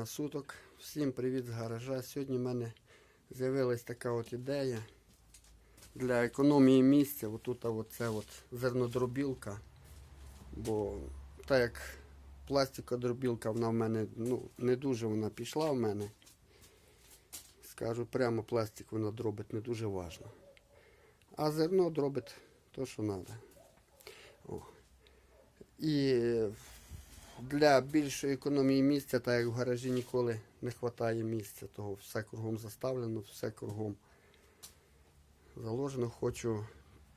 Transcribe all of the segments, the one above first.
дня суток. Всім привіт з гаража. Сьогодні в мене з'явилась така от ідея для економії місця. Отут оце от зернодробілка. Бо так як пластикодробілка вона в мене ну, не дуже вона пішла в мене. Скажу прямо пластик вона дробить не дуже важно. А зерно дробить то, що треба. І для більшої економії місця, так як в гаражі ніколи не вистачає місця, того все кругом заставлено, все кругом заложено. Хочу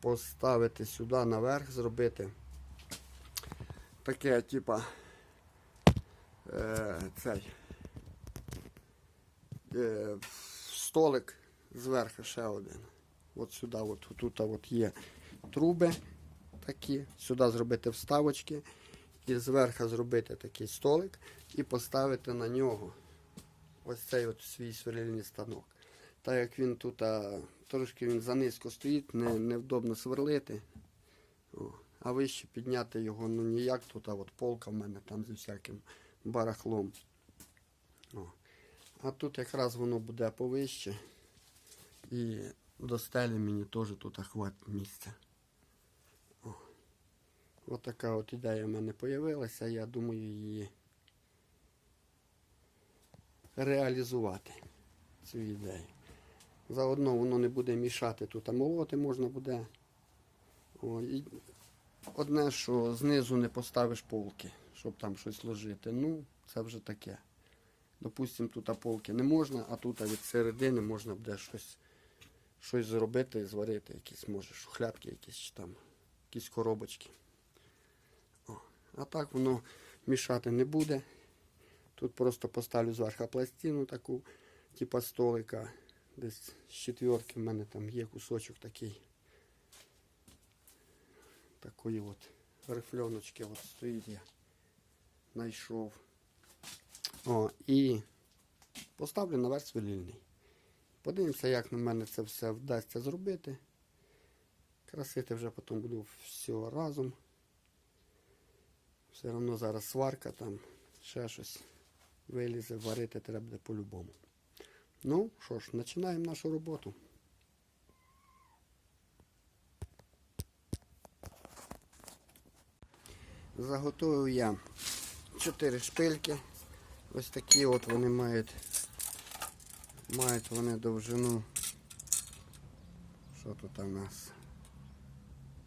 поставити сюди наверх, зробити таке, типа е, цей е, столик зверху ще один. От сюди, от тут от є труби такі, сюди зробити вставочки і зверху зробити такий столик і поставити на нього ось цей от свій сверлильний станок. Так як він тут а, трошки він занизько стоїть, не, невдобно сверлити. О, а вище підняти його ну ніяк. Тут а от полка в мене там зі всяким барахлом. О. А тут якраз воно буде повище. І до стелі мені теж тут хватить місця. Ось така от ідея в мене з'явилася, я думаю її реалізувати, цю ідею. Заодно воно не буде мішати тут, а молоти можна буде. О, і одне, що знизу не поставиш полки, щоб там щось ложити. Ну, це вже таке. Допустимо, тут полки не можна, а тут від середини можна буде щось, щось зробити, зварити, якісь може шухлядки, якісь чи там, якісь коробочки. А так воно мішати не буде. Тут просто поставлю зверху пластину таку, типа столика. Десь з четверки в мене там є кусочок такий. Такої от рифльоночки от стоїть я. Знайшов. О, і поставлю наверх сверлильний. Подивимося, як на мене це все вдасться зробити. Красити вже потім буду все разом. Все одно зараз сварка там, ще щось вилізе, варити треба буде по-любому. Ну що ж, починаємо нашу роботу. Заготовив я 4 шпильки. Ось такі от вони мають. Мають вони довжину. Що тут у нас?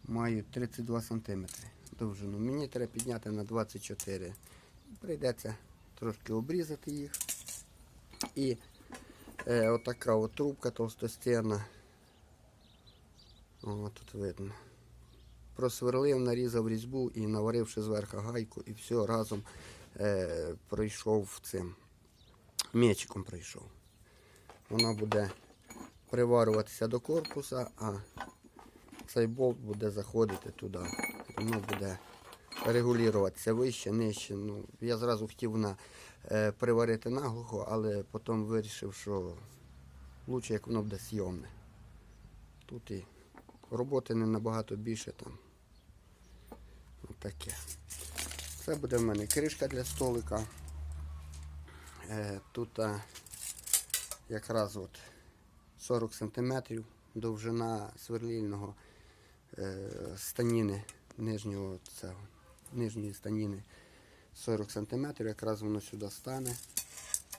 Мають 32 сантиметри довжину. Мені треба підняти на 24. Прийдеться трошки обрізати їх. І е, отака от трубка толстостінна. О, тут видно. Просверлив, нарізав різьбу і наваривши зверху гайку, і все разом е, пройшов цим м'ячиком пройшов. Воно буде приварюватися до корпуса, а цей болт буде заходити туди воно буде регулюватися вище, нижче. Ну, Я зразу хотів на, е, приварити наглухо, але потім вирішив, що краще, як воно буде зйомне. Тут і роботи не набагато більше там. Ось таке. Це буде в мене кришка для столика. Е, тут а, якраз от 40 см довжина сверлільного е, станіни нижнього цього, нижньої станіни 40 см, якраз воно сюди стане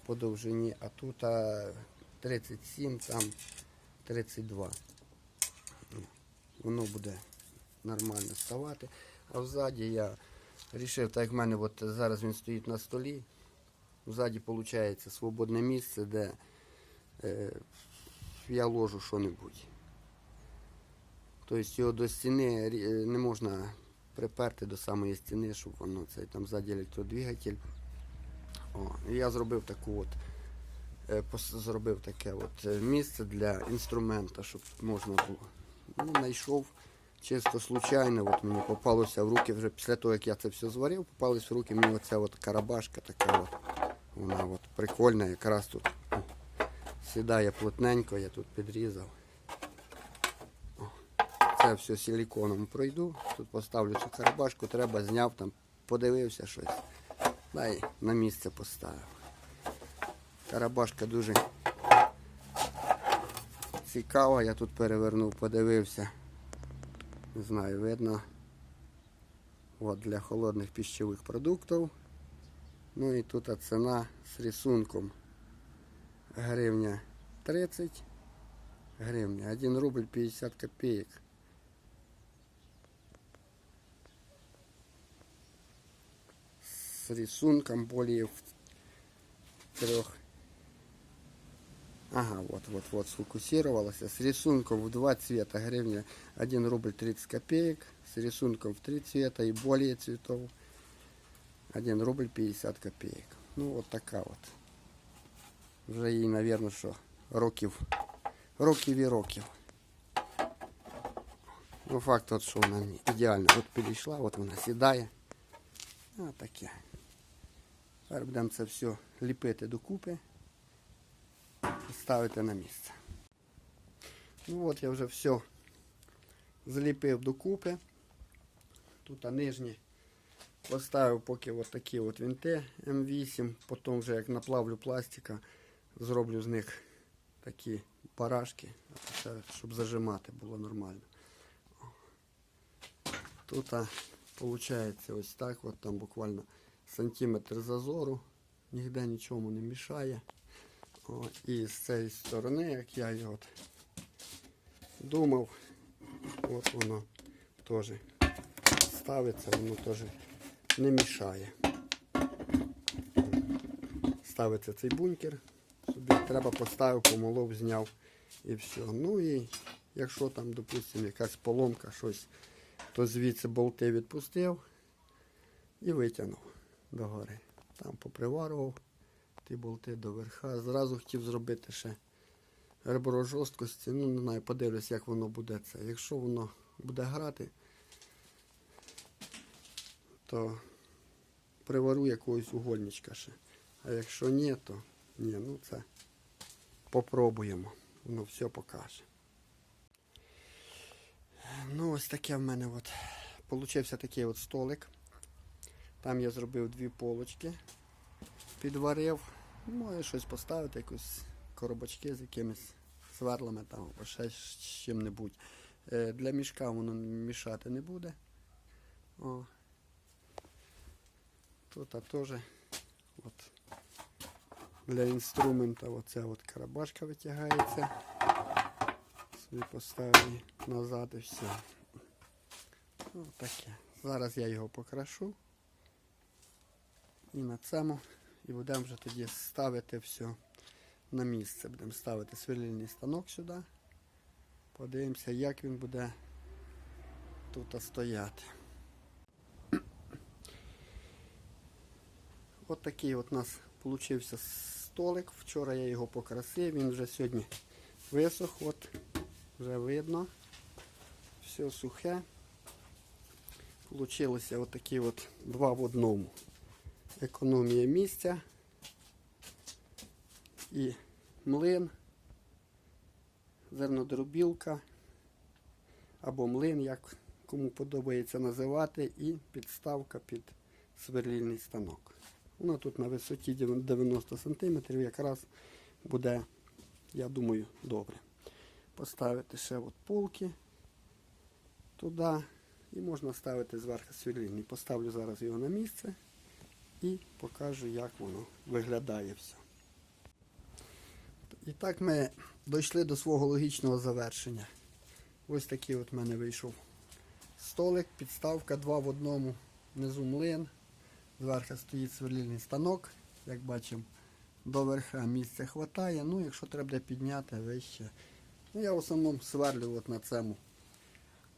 по довжині, а тут 37, там 32. Воно буде нормально ставати. А взаді я вирішив, так як в мене от зараз він стоїть на столі, взаді виходить свободне місце, де е, я ложу що-небудь. Тобто його до стіни е, не можна приперти до самої стіни, щоб воно цей там ззаді електродвигатель. О, я зробив таку от, е, зробив таке от е, місце для інструмента, щоб можна було. Ну, Знайшов чисто случайно, от мені попалося в руки, вже після того, як я це все зварив, попалась в руки мені оця от карабашка така от. Вона от прикольна, якраз тут сідає плотненько, я тут підрізав це все силіконом пройду. Тут поставлю цю карабашку, треба зняв там, подивився щось. Дай на місце поставив. Карабашка дуже цікава. Я тут перевернув, подивився. Не знаю, видно. От для холодних пищевих продуктів. Ну і тут ціна з рисунком. Гривня 30 гривня. 1 рубль 50 копеек. С рисунком более в трех. Ага, вот, вот, вот, сфокусировалась. С рисунком в два цвета гривня 1 рубль 30 копеек. С рисунком в три цвета и более цветов 1 рубль 50 копеек. Ну, вот така от. Вже їй, мабуть, що років, років і років. Ну, факт от, що вона мені ідеально от підійшла, от вона сідає. А таке. Тепер будемо це все ліпити докупи і ставити на місце. Ну от я вже все зліпив докупи. Тут а нижні поставив поки от такі от вінти М8, потім вже як наплавлю пластика, зроблю з них такі барашки, щоб зажимати було нормально. Тут виходить ось так, от там буквально сантиметр зазору, ніде нічому не мішає. О, і з цієї сторони, як я його думав, от воно теж ставиться, воно теж не мішає. Ставиться цей бункер, собі треба поставив, помолов, зняв і все. Ну і якщо там, допустимо, якась поломка, щось, то звідси болти відпустив і витягнув догори. Там поприварував ті болти до верха. Зразу хотів зробити ще ребро жорсткості. Ну, не знаю, подивлюсь, як воно буде це. Якщо воно буде грати, то привару якогось угольничка ще. А якщо ні, то ні, ну це попробуємо. Воно все покаже. Ну, ось таке в мене от. Получився такий от столик. Там я зробив дві полочки, підварив. Може щось поставити, якусь коробочки з якимись сверлами там, або ще з чим-небудь. Е, Для мішка воно мішати не буде. О. Тут а теж от, для інструмента оця от карабашка витягається. Собі поставив її назад і все. Ось таке. Зараз я його покрашу. І на цьому і будемо вже тоді ставити все на місце. Будемо ставити сверлильний станок сюди. Подивимося, як він буде тут стояти. От такий от у нас получився столик. Вчора я його покрасив, він вже сьогодні висох, от вже видно. Все сухе. Получилося от такі от два в одному. Економія місця і млин, зернодробілка або млин, як кому подобається називати, і підставка під сверлільний станок. Воно тут на висоті 90 см якраз буде, я думаю, добре. Поставити ще от полки туди і можна ставити зверху сверлильний. Поставлю зараз його на місце і покажу, як воно виглядає все. І так ми дійшли до свого логічного завершення. Ось такий от в мене вийшов столик, підставка, два в одному, внизу млин. Зверху стоїть сверлильний станок, як бачимо, до верха місця вистачає. Ну, якщо треба підняти вище. Ну, я в основному сверлю от на цьому,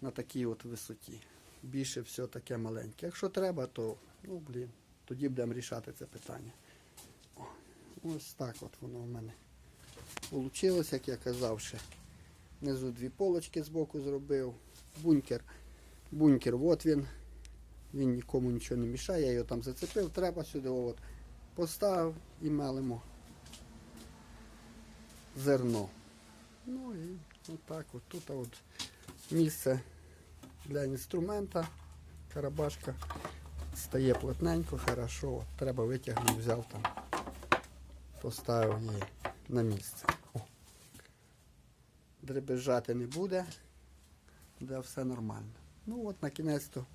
на такій от висоті. Більше все таке маленьке. Якщо треба, то ну, блін, тоді будемо рішати це питання. Ось так от воно в мене вийшло, як я казав ще. Внизу дві полочки збоку зробив. Бункер. Бункер, от він. Він нікому нічого не мішає, я його там зацепив, треба сюди от поставив і мелимо зерно. Ну і отак от тут от місце для інструмента, карабашка стає плотненько, хорошо. От Треба витягнув, взяв там поставив її на місце. О. Дребезжати не буде, буде все нормально. Ну от на кінець-то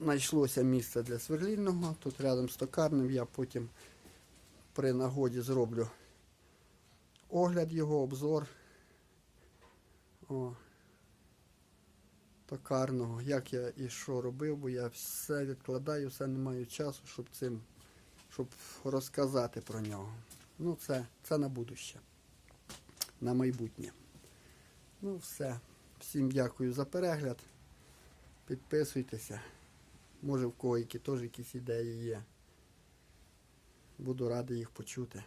знайшлося місце для сверлільного. Тут рядом з токарним я потім при нагоді зроблю огляд його, обзор. О, токарного, як я і що робив, бо я все відкладаю, все не маю часу, щоб цим, щоб розказати про нього. Ну, це, це на будуще, на майбутнє. Ну, все. Всім дякую за перегляд. Підписуйтеся. Може в кого теж якісь ідеї є. Буду радий їх почути.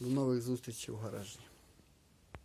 До нових зустрічей в гаражі.